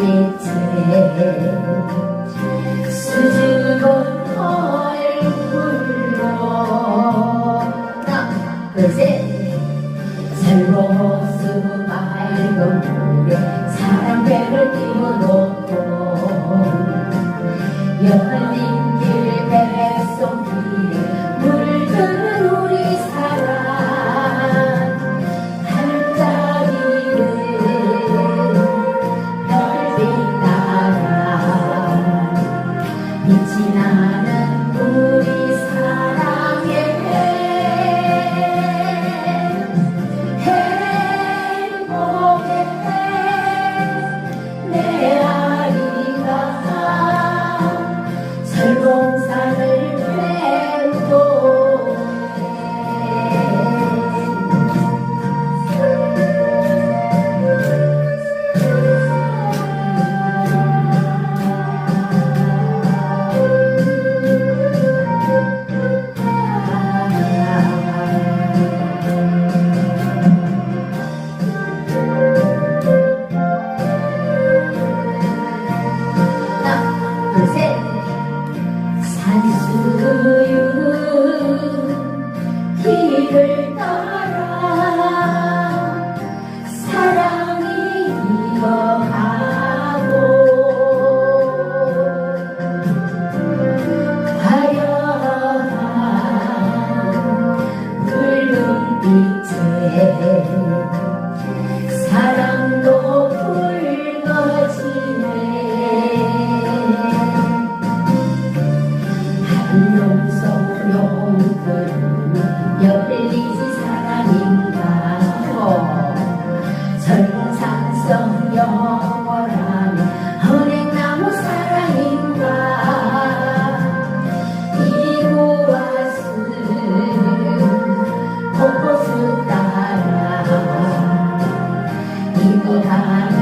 빛에 수줍은 털 굴러. 하나 둘셋 슬로스 맑은 물에 사랑배를 띄워놓고 열린 Buddha